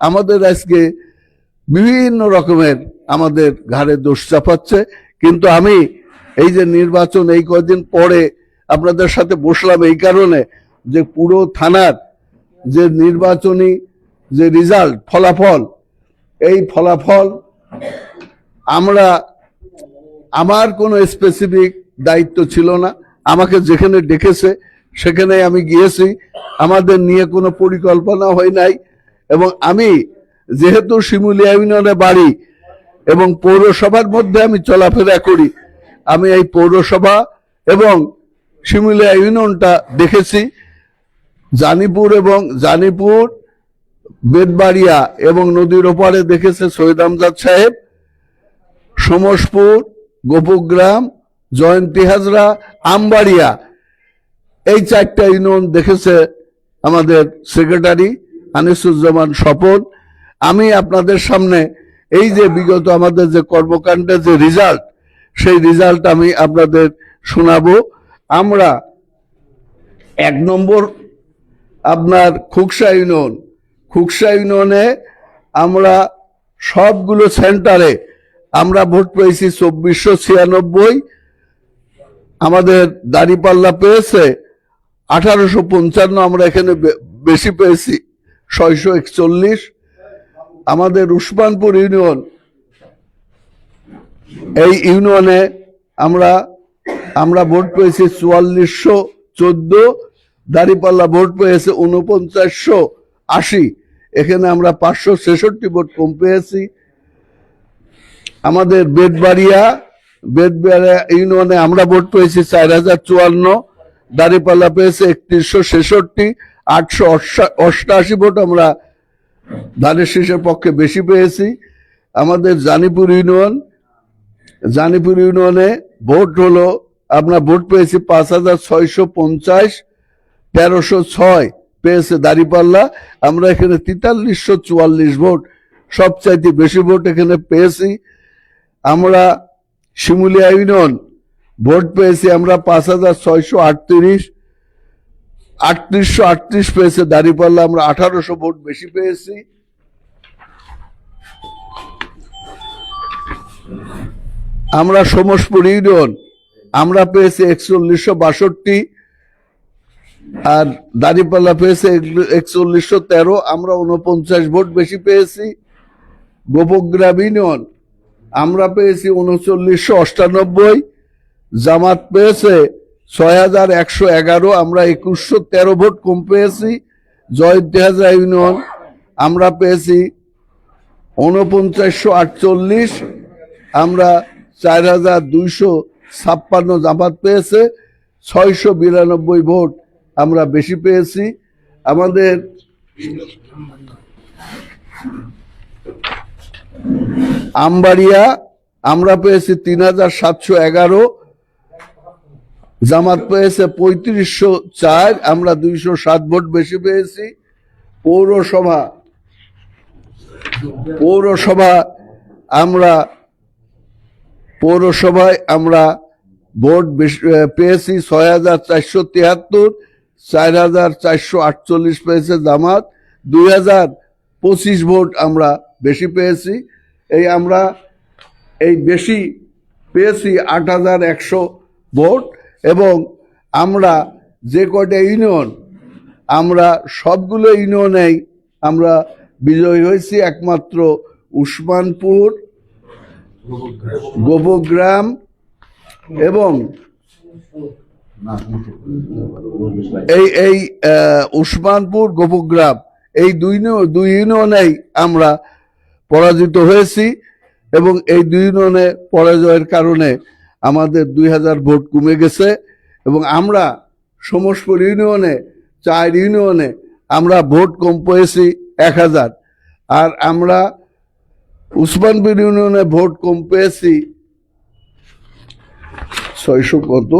আমাদের আজকে বিভিন্ন রকমের আমাদের ঘাড়ে দোষ চাপাচ্ছে। কিন্তু আমি এই যে নির্বাচন এই কয়দিন পরে আপনাদের সাথে বসলাম এই কারণে যে পুরো থানার যে নির্বাচনী যে রেজাল্ট, ফলাফল, এই ফলাফল আমরা, আমার কোনো স্পেসিফিক দায়িত্ব ছিল না। আমাকে যেখানে ডেকেছে সেখানে আমি গিয়েছি। আমাদের নিয়ে কোনো পরিকল্পনা হয় নাই। এবং আমি, যেহেতু শিমুলিয়া ইউনিয়নে বাড়ি এবং পৌরসভার মধ্যে আমি চলাফেরা করি, আমি এই পৌরসভা এবং শিমুলিয়া ইউনিয়নটা দেখেছি। জানিপুর এবং জানিপুর বেদবাড়িয়া এবং নদীর ওপারে দেখেছে সৈয়দ আমজাদ সাহেব, সমসপুর, গোপুগ্রাম, জয়ন্তী হাজরা, আমবাড়িয়া। এই চারটা ইউনিয়ন দেখেছে আমাদের সেক্রেটারি। আনিসুজ্জামান স্বপন, আমি আপনাদের সামনে এই যে বিগত আমাদের যে কর্মকাণ্ডের যে রেজাল্ট সেই রেজাল্ট আমি আপনাদের শোনাবো। আমরা এক নম্বর আপনার খুকসা ইউনিয়ন, খুকসা ইউনিয়নে আমরা সবগুলো সেন্টারে আমরা ভোট পেয়েছি চব্বিশশো ছিয়ানব্বই। আমাদের দাঁড়িপাল্লা পেয়েছে আঠারোশো পঞ্চান্ন, আমরা এখানে বেশি পেয়েছি। ছয়শো একচল্লিশ, আমাদের উসমানপুর ইউনিয়ন, এই ইউনিয়নে আমরা আমরা ভোট পেয়েছি চুয়াল্লিশশো চোদ্দ, দাঁড়িপাল্লা ভোট পেয়েছে উনপঞ্চাশশো আশি। এখানে আমরা পাঁচশো ছেষট্টি ভোট কম পেয়েছি। আমাদের বেদবাড়িয়া বেদবাড়িয়া ইউনিয়নে আমরা ভোট পেয়েছি চার হাজার চুয়ান্ন, দাঁড়িপাল্লা পেয়েছে একত্রিশশো ছেষট্টি আটশো অষ্টাশি ভোট আমরা ধানের শীষের পক্ষে বেশি পেয়েছি। আমাদের জানিপুর ইউনিয়ন, জানিপুর ইউনিয়নে ভোট হলো, আমরা ভোট পেয়েছি পাঁচ হাজার ছয়শো পঞ্চাশ, তেরোশো ছয় পেয়েছে দাঁড়িপাল্লা, আমরা এখানে তেতাল্লিশশো চুয়াল্লিশ ভোট, সবচাইতে বেশি ভোট এখানে পেয়েছি। আমরা শিমুলিয়া ইউনিয়ন, ভোট পেয়েছি আমরা পাঁচ হাজার ছয়শো আটত্রিশ আটত্রিশশো আটত্রিশ পেয়েছে দাঁড়িপাল্লা, আমরা আঠারোশো ভোট বেশি পেয়েছি। আমরা সমসপুর ইউনিয়ন, আমরা পেয়েছি একচল্লিশশো বাষট্টি, আর দাঁড়িপাল্লা পেয়েছে একচল্লিশশো তেরো, আমরা উনপঞ্চাশ ভোট বেশি পেয়েছি। গোপগ্রাম ইউনিয়ন, আমরা পেয়েছি উনচল্লিশশো অষ্টানব্বই, জামাত পেয়েছে ছয় হাজার একশো এগারো, আমরা একুশশো তেরো ভোট কম পেয়েছি। জয়ন্তী হাজরা ইউনিয়ন, আমরা পেয়েছি উনপঞ্চাশশো আটচল্লিশ, আমরা চার হাজার দুইশো ছাপ্পান্ন জামাত পেয়েছে। ছয়শো বিরানব্বই ভোট আমরা বেশি পেয়েছি। আমাদের আমবাড়িয়া, আমরা পেয়েছি তিন হাজার সাতশো এগারো। জামাত পেয়েছে পঁয়ত্রিশশো চার, আমরা দুইশো সাত ভোট বেশি পেয়েছি। পৌরসভা পৌরসভা আমরা, পৌরসভায় আমরা ভোট পেয়েছি ছয় হাজার চারশো তিয়াত্তর, চার হাজার চারশো আটচল্লিশ পেয়েছে জামাত, দুই হাজার পঁচিশ ভোট আমরা বেশি পেয়েছি। এই আমরা এই বেশি পেয়েছি আট হাজার একশো ভোট। এবং আমরা যে কয়টা ইউনিয়ন আমরা সবগুলো ইউনিয়নেই আমরা বিজয়ী হয়েছি একমাত্র উসমানপুর, গোপগ্রাম এবং এই এই উসমানপুর, গোপগ্রাম এই দুই দুই ইউনিয়নেই আমরা পরাজিত হয়েছি এবং এই দুই ইউনিয়নে পরাজয়ের কারণে আমাদের দুই হাজার ভোট কমে গেছে এবং আমরা সমসপুর ইউনিয়নে, চার ইউনিয়নে আমরা ভোট কম পেয়েছি এক হাজার। আর আমরা উসমানপুর ইউনিয়নে ভোট কম পেয়েছি ছয়শো কত?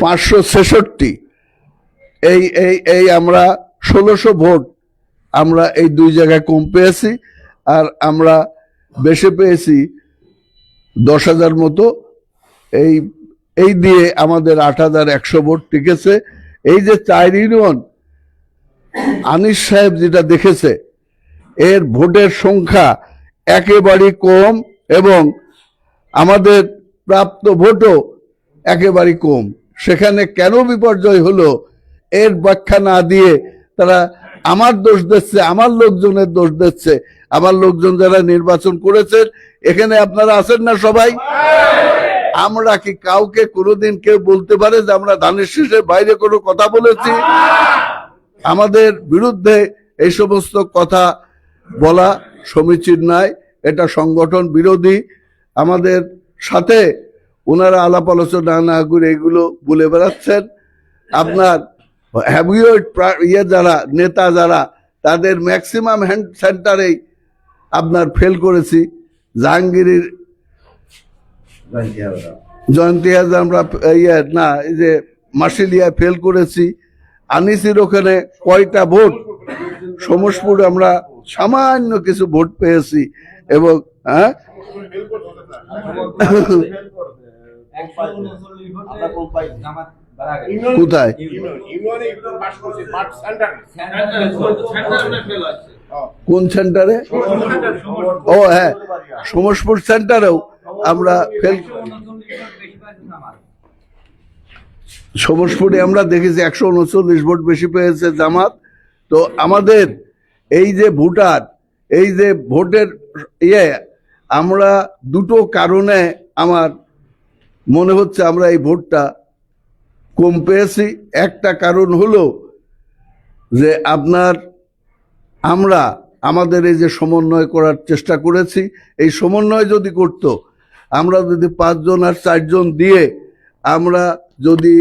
পাঁচশো ছেষট্টি। এই এই এই আমরা ষোলোশো ভোট আমরা এই দুই জায়গায় কম পেয়েছি। আর আমরা বেশি পেয়েছি দশ হাজার মতো। এই এই দিয়ে আমাদের আট হাজার একশো ভোট টিকেছে। এই যে চার ইউনিয়ন, আনিস সাহেব যেটা দেখেছে, এর ভোটের সংখ্যা একেবারেই কম এবং আমাদের প্রাপ্ত ভোটও একেবারে কম। সেখানে কেন বিপর্যয় হলো, এর ব্যাখ্যা না দিয়ে তারা আমার দোষ দিচ্ছে, আমার লোকজনের দোষ দিচ্ছে আমার লোকজন যারা নির্বাচন করেছেন, এখানে আপনারা আছেন না সবাই? আমরা কি কাউকে কোনোদিন কেউ বলতে পারে যে আমরা ধানের শীষের বাইরে কোনো কথা বলেছি? আমাদের বিরুদ্ধে এই সমস্ত কথা বলা সমীচীন নয়, এটা সংগঠন বিরোধী। আমাদের সাথে ওনারা আলাপ আলোচনা না করে এগুলো বলে বেড়াচ্ছেন। আপনার হ্যাভিওয়েট ইয়ে যারা নেতা যারা তাদের ম্যাক্সিমাম হ্যান্ড সেন্টারেই আপনার ফেল করেছি। জাহাঙ্গীরের জয়ন্তী হাজার। আমরা ইয়ে না এই যে মার্শিলিয়া ফেল করেছি। আনিসির ওখানে কয়টা ভোট? সমসপুরে আমরা সামান্য কিছু ভোট পেয়েছি এবং হ্যাঁ? কোথায়? কোন সেন্টারে? ও হ্যাঁ। সমসপুর সেন্টারেও আমরা ফেল সমসপুরে আমরা দেখেছি একশো উনচল্লিশ ভোট বেশি পেয়েছে জামাত। তো আমাদের এই যে ভোটার এই যে ভোটের ইয়ে আমরা দুটো কারণে আমার মনে হচ্ছে আমরা এই ভোটটা কম পেয়েছি। একটা কারণ হলো যে আপনার আমরা আমাদের এই যে সমন্বয় করার চেষ্টা করেছি, এই সমন্বয় যদি করত, আমরা যদি পাঁচজন আর চারজন দিয়ে আমরা যদি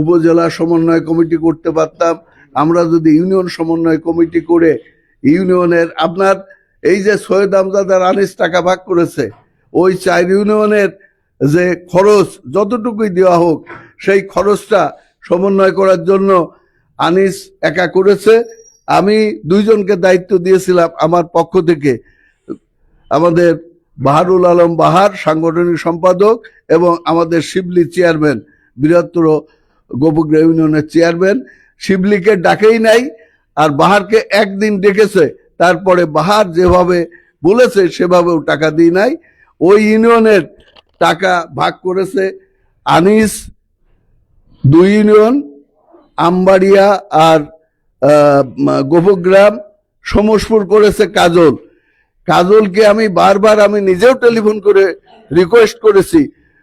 উপজেলা সমন্বয় কমিটি করতে পারতাম, আমরা যদি ইউনিয়ন সমন্বয় কমিটি করে ইউনিয়নের আপনার এই যে সৈয়দ আমজাদার আনিস টাকা ভাগ করেছে, ওই চার ইউনিয়নের যে খরচ যতটুকুই দেওয়া হোক সেই খরচটা সমন্বয় করার জন্য আনিস একা করেছে। আমি দুইজনকে দায়িত্ব দিয়েছিলাম আমার পক্ষ থেকে। আমাদের বাহারুল আলম বাহার, সাংগঠনিক সম্পাদক এবং আমাদের শিবলি চেয়ারম্যান, বৃহত্তর গোপুগ্রা ইউনিয়নের চেয়ারম্যান। শিবলিকে ডাকেই নাই আর বাহারকে একদিন ডেকেছে। তারপরে বাহার যেভাবে বলেছে সেভাবেও টাকা দিই নাই। ওই ইউনিয়নের টাকা ভাগ করেছে আনিস দুই ইউনিয়ন, আমবাড়িয়া আর গোপগ্রাম, সমসপুর করেছে কাজল। কাজলকে আমি বারবার আমি নিজেও টেলিফোন করে রিকোয়েস্ট করেছি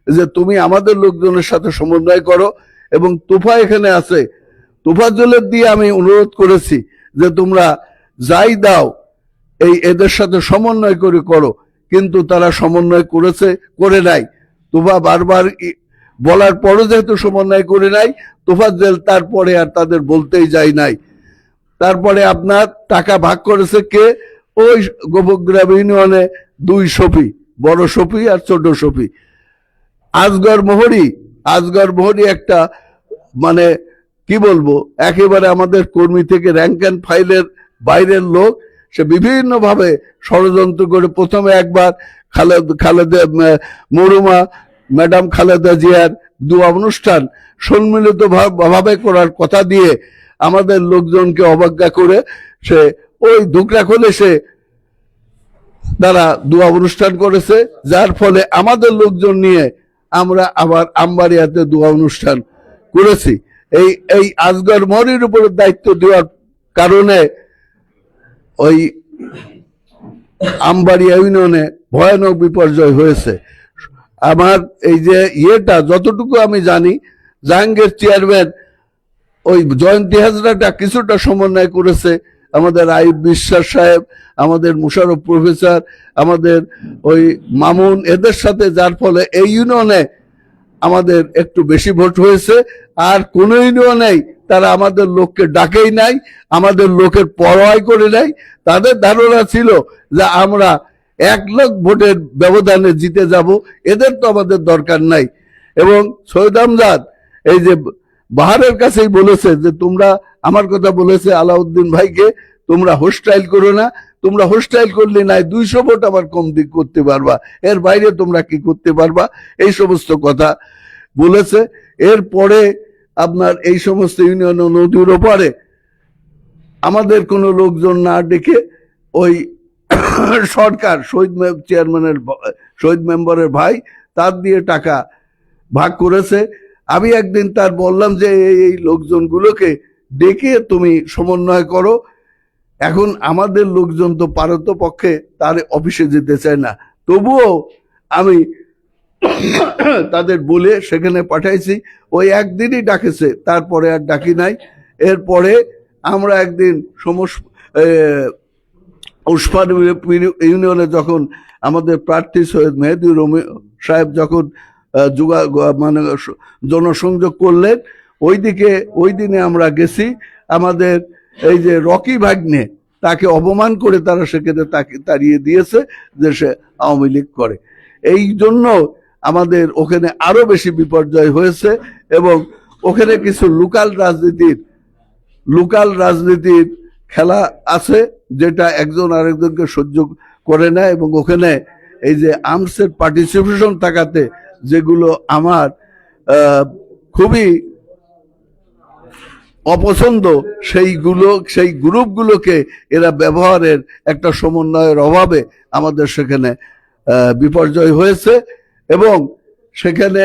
যে তুমি আমাদের লোকজনের সাথে সমন্বয় করো এবং তুফা এখানে আছে। তুফাজলের দিয়ে আমি অনুরোধ করেছি যে তোমরা যাই দাও, এই এদের সাথে সমন্বয় করে করো। কিন্তু তারা সমন্বয় করেছে, করে নাই। তুফা বারবার বলার পরও যেহেতু সমন্বয় করে নাই, তোফাজ্জেল তারপরে আর তাদের বলতেই যায় নাই। তারপরে আপনার টাকা ভাগ করেছে কে? ওই গোপগ্রাম ইউনিয়নে দুই সপি বড় সপি আর ছোট সপি আজগর মোহরি আজগর মোহরি একটা মানে কি বলব, একেবারে আমাদের কর্মী থেকে র্যাঙ্ক অ্যান্ড ফাইলের বাইরের লোক। সে বিভিন্ন ভাবে ষড়যন্ত্র করে প্রথমে একবার খালেদ খালেদা মরুমা ম্যাডাম খালেদা জিয়ার দোয়া অনুষ্ঠান সম্মিলিত ভাবে করার কথা দিয়ে আমাদের লোকজনকে অবজ্ঞা করে সে ওই ধুকরা খোলে সে তারা দোয়া অনুষ্ঠান করেছে, যার ফলে আমাদের লোকজন নিয়ে আমরা আবার আমবাড়িয়াতে দোয়া অনুষ্ঠান করেছি। এই এই আজগর মরির উপরে দায়িত্ব দেওয়ার কারণে ওই আমবাড়িয়া ইউনিয়নে ভয়ানক বিপর্যয় হয়েছে। আমার এই যে ইয়েটা, যতটুকু আমি জানি, জাহাঙ্গীর চেয়ারম্যান ওই জয়ন্তী হাজরাটা কিছুটা সমন্বয় করেছে। আমাদের আইব বিশ্বাস সাহেব, আমাদের মুশারফ প্রফেসর, আমাদের ওই মামুন, এদের সাথে যার ফলে এই ইউনিয়নে আমাদের একটু বেশি ভোট হয়েছে। আর কোন ইউনিয়নেই তারা আমাদের লোককে ডাকেই নাই, আমাদের লোকের পরোয়াই করে নাই। তাদের ধারণা ছিল যে আমরা এক লাখ ভোটের ব্যবধানে জিতে যাব, এদের তো আমাদের দরকার নাই। এবং সৈয়দ আমজাদ, এই যে বাহারের কাছেই বলেছে যে, তোমরা আমার কথা বলেছে আলাউদ্দিন ভাইকে, তোমরা হোস্টাইল করো না, তোমরা হোস্টাইল করলে নাই, দুইশো ভোট আবার কম দিক করতে পারবা। এর বাইরে তোমরা কি করতে পারবা? এই সমস্ত কথা বলেছে। এরপরে আপনার এই সমস্ত ইউনিয়ন নদীর ওপারে আমাদের কোনো লোকজন না ডেকে ওই সরকার, শহীদ চেয়ারম্যানের শহীদ মেম্বারের ভাই, তার দিয়ে টাকা ভাগ করেছে। আমি একদিন তার বললাম যে, এই লোকজনগুলোকে ডেকে তুমি সমন্বয় করো। এখন আমাদের লোকজন তো পারত পক্ষে, তার অফিসে যেতে চায় না। তবুও আমি তাদের বলে সেখানে পাঠাইছি। ওই একদিনই ডাকেছে, তারপরে আর ডাকি নাই। এরপরে আমরা একদিন সমস উসমান ইউনিয়নে যখন আমাদের প্রার্থী সৈয়দ মেহেদি রমি সাহেব যখন যোগা মানে জনসংযোগ করলেন, ওইদিকে ওই দিনে আমরা গেছি, আমাদের এই যে রকি ভাগ্নে তাকে অপমান করে তারা সেখানে তাকে তাড়িয়ে দিয়েছে যে সে আওয়ামী লীগ করে। এই জন্য আমাদের ওখানে আরও বেশি বিপর্যয় হয়েছে এবং ওখানে কিছু লোকাল রাজনীতির লোকাল রাজনীতির খেলা আছে যেটা একজন আরেকজনকে সহ্য করে না এবং ওখানে এই যে আর্মসের পার্টিসিপেশন থাকাতে যেগুলো আমার খুবই অপছন্দ, সেইগুলো, সেই গ্রুপগুলোকে এরা ব্যবহারের একটা সমন্বয়ের অভাবে আমাদের সেখানে বিপর্যয় হয়েছে এবং সেখানে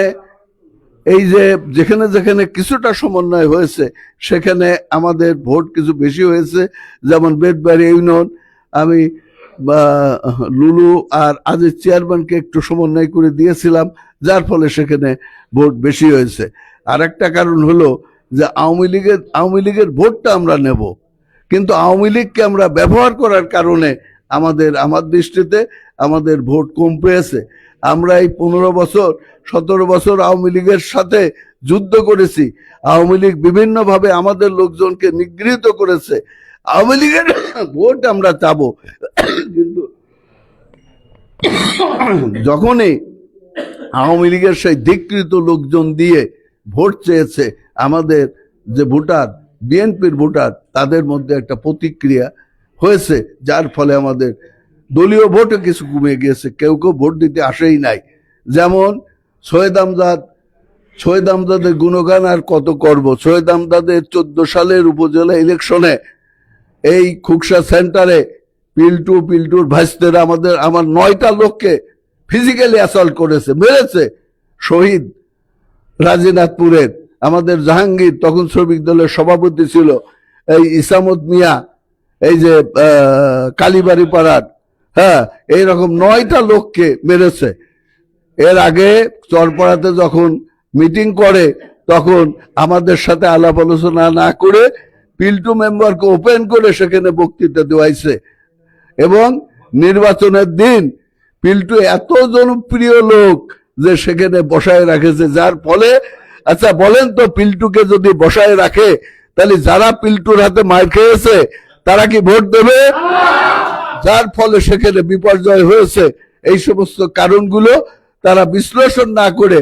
এই যে যেখানে যেখানে কিছুটা সমন্বয় হয়েছে, সেখানে আমাদের ভোট কিছু বেশি হয়েছে, যেমন বেদবাড়ি ইউনিয়ন, আমি লুলু আর আজের চেয়ারম্যানকে একটু সমন্বয় করে দিয়েছিলাম, যার ফলে সেখানে ভোট বেশি হয়েছে। আর একটা কারণ হলো যে আওয়ামী লীগের আওয়ামী লীগের ভোটটা আমরা নেব, কিন্তু আওয়ামী লীগকে আমরা ব্যবহার করার কারণে আমাদের, আমার দৃষ্টিতে আমাদের ভোট কম পেয়েছে। আমরা এই পনেরো বছর, সতেরো বছর আওয়ামী লীগের সাথে যুদ্ধ করেছি। আওয়ামী লীগ বিভিন্নভাবে আমাদের লোকজনকে নিগৃহীত করেছে। আওয়ামী লীগের ভোট আমরা চাব। কিন্তু যখনই আওয়ামী লীগের সেই ধিকৃত লোকজন দিয়ে ভোট চেয়েছে আমাদের যে ভোটার, বিএনপির ভোটার, তাদের মধ্যে একটা প্রতিক্রিয়া হয়েছে, যার ফলে আমাদের দলীয় ভোটও কিছু কমে গিয়েছে, কেউ কেউ ভোট দিতে আসেই নাই। যেমন সৈয়দ আমজাদ, সৈয়দ আমজাদের গুণগান আর কত করব? সৈয়দ আমজাদের চোদ্দ সালের উপজেলা ইলেকশনে এই খুকসা সেন্টারে পিল্টু, পিল্টুর ভাইস্তেরা আমাদের, আমার নয়টা লোককে ফিজিক্যালি অ্যাসল্ট করেছে, মেরেছে শহীদ রাজীনাথপুরের আমাদের জাহাঙ্গীর তখন শ্রমিক দলের সভাপতি ছিল, এই ইসামত মিয়া, এই যে কালীবাড়ি পাড়ার হ্যাঁ এইরকম নয়টা লোককে মেরেছে। এর আগে চরপাড়াতে যখন মিটিং করে, তখন আমাদের সাথে আলাপ আলোচনা না করে পিল্টু মেম্বারকে ওপেন করে সেখানে বক্তৃতা দেওয়াইছে। এবং নির্বাচনের দিন পিল্টু এত জনপ্রিয় লোক যে সেখানে বসায় রাখেছে, যার ফলে আচ্ছা বলেন তো পিল্টুকে যদি বসায় রাখে, তাহলে যারা পিল্টুর হাতে মার খেয়েছে, তারা কি ভোট দেবে? যার ফলে সেখানে বিপর্যয় হয়েছে, এই সমস্ত কারণগুলো তারা বিশ্লেষণ না করে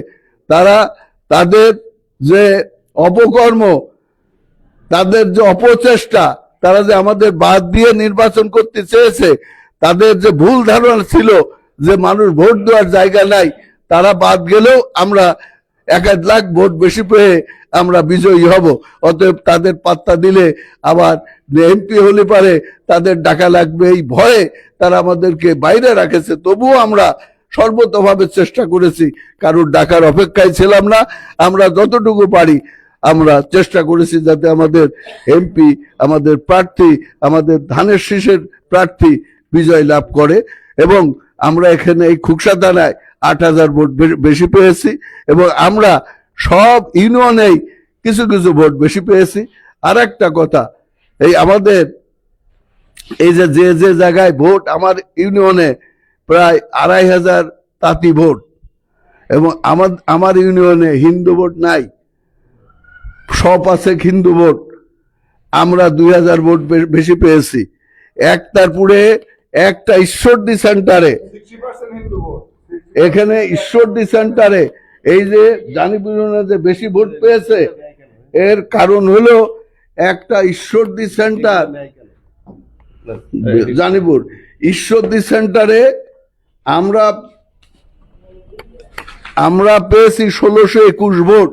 তারা তাদের যে অপকর্ম, তাদের যে অপচেষ্টা, তারা যে আমাদের বাদ দিয়ে নির্বাচন করতে চেয়েছে, তাদের যে ভুল ধারণা ছিল যে মানুষ ভোট দেওয়ার জায়গা নাই, তারা বাদ গেলেও আমরা এক এক লাখ ভোট বেশি পেয়ে আমরা বিজয়ী হব। অতএব তাদের পাত্তা দিলে আবার এমপি হলে পারে তাদের ডাকা লাগবে এই ভয়ে তারা আমাদেরকে বাইরে রাখেছে। তবুও আমরা সর্বতভাবে চেষ্টা করেছি, কারোর ডাকার অপেক্ষায় ছিলাম না। আমরা যতটুকু পারি আমরা চেষ্টা করেছি যাতে আমাদের এমপি, আমাদের প্রার্থী, আমাদের ধানের শীষের প্রার্থী বিজয় লাভ করে। এবং আমরা এখানে এই খুকসা থানায় আট হাজার ভোট বেশি পেয়েছি এবং আমরা সব ইউনিয়নেই কিছু কিছু ভোট বেশি পেয়েছি। আর একটা কথা, এই আমাদের, এই যে যে যে জায়গায় ভোট আমার ইউনিয়নে প্রায় আড়াই হাজার তাঁতি ভোট এবং আমার আমার ইউনিয়নে হিন্দু ভোট নাই সব আছে হিন্দু ভোট, আমরা দুই হাজার ভোট বেশি পেয়েছি। একটারপুরে একটা ঈশ্বরদী সেন্টারে এখানে ঈশ্বরদী সেন্টারে এই যে জানিপুর যে বেশি ভোট পেয়েছে, এর কারণ হলো একটা ঈশ্বরদী সেন্টার জানিপুর ঈশ্বরদী সেন্টারে আমরা আমরা পেয়েছি ষোলোশো একুশ ভোট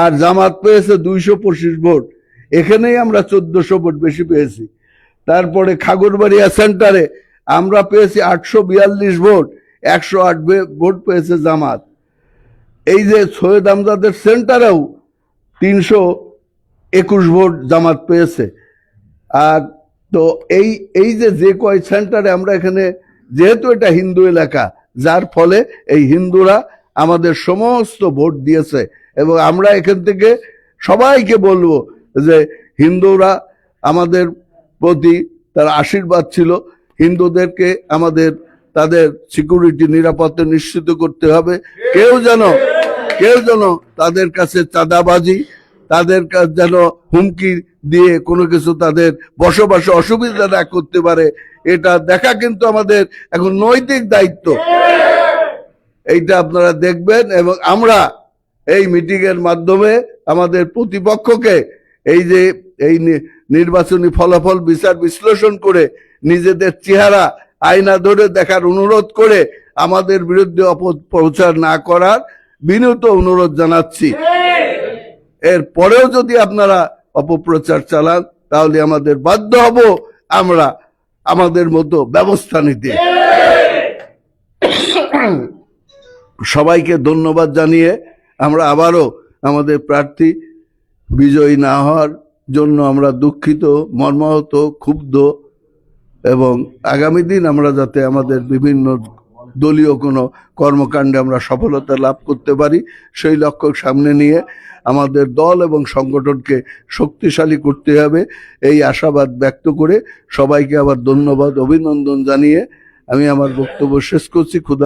আর জামাত পেয়েছে দুইশো পঁচিশ ভোট। এখানেই আমরা চোদ্দশো ভোট বেশি পেয়েছি। তারপরে খাগরবাড়িয়া সেন্টারে আমরা পেয়েছি আটশো বিয়াল্লিশ ভোট। একশো আট ভোট পেয়েছে জামাত। এই যে সৈয়দ আমজাদের সেন্টারেও তিনশো একুশ ভোট জামাত পেয়েছে। আর তো এই এই যে যে কয় সেন্টারে আমরা এখানে, যেহেতু এটা হিন্দু এলাকা, যার ফলে এই হিন্দুরা আমাদের সমস্ত ভোট দিয়েছে। এবং আমরা এখান থেকে সবাইকে বলব যে হিন্দুরা আমাদের প্রতি তার আশীর্বাদ ছিল। হিন্দুদেরকে আমাদের তাদের সিকিউরিটি নিরাপত্তা নিশ্চিত করতে হবে। কেউ যেন কেউ যেন তাদের কাছে চাঁদাবাজি, তাদের কাছে যেন হুমকি দিয়ে কোনো কিছু তাদের বসবাসে অসুবিধা না করতে পারে, এটা দেখা কিন্তু আমাদের এখন নৈতিক দায়িত্ব। এইটা আপনারা দেখবেন এবং আমরা এই মিটিং এর মাধ্যমে আমাদের প্রতিপক্ষকে এই যে, এই নির্বাচনী ফলাফল বিচার বিশ্লেষণ করে নিজেদের চেহারা আয়না ধরে দেখার অনুরোধ করে আমাদের বিরুদ্ধে অপপ্রচার না করার বিনীত অনুরোধ জানাচ্ছি। এর পরেও যদি আপনারা অপপ্রচার চালান, তাহলে আমাদের বাধ্য হব আমরা আমাদের মতো ব্যবস্থা নিতে। সবাইকে ধন্যবাদ জানিয়ে আমরা আবারও আমাদের প্রার্থী বিজয়ী না হওয়ার জন্য আমরা দুঃখিত, মর্মাহত, ক্ষুব্ধ এবং আগামী দিন আমরা যাতে আমাদের বিভিন্ন দলীয় কোনো কর্মকাণ্ডে আমরা সফলতা লাভ করতে পারি, সেই লক্ষ্য সামনে নিয়ে আমাদের দল এবং সংগঠনকে শক্তিশালী করতে হবে। এই আশাবাদ ব্যক্ত করে সবাইকে আবার ধন্যবাদ, অভিনন্দন জানিয়ে আমি আমার বক্তব্য শেষ করছি। খুদা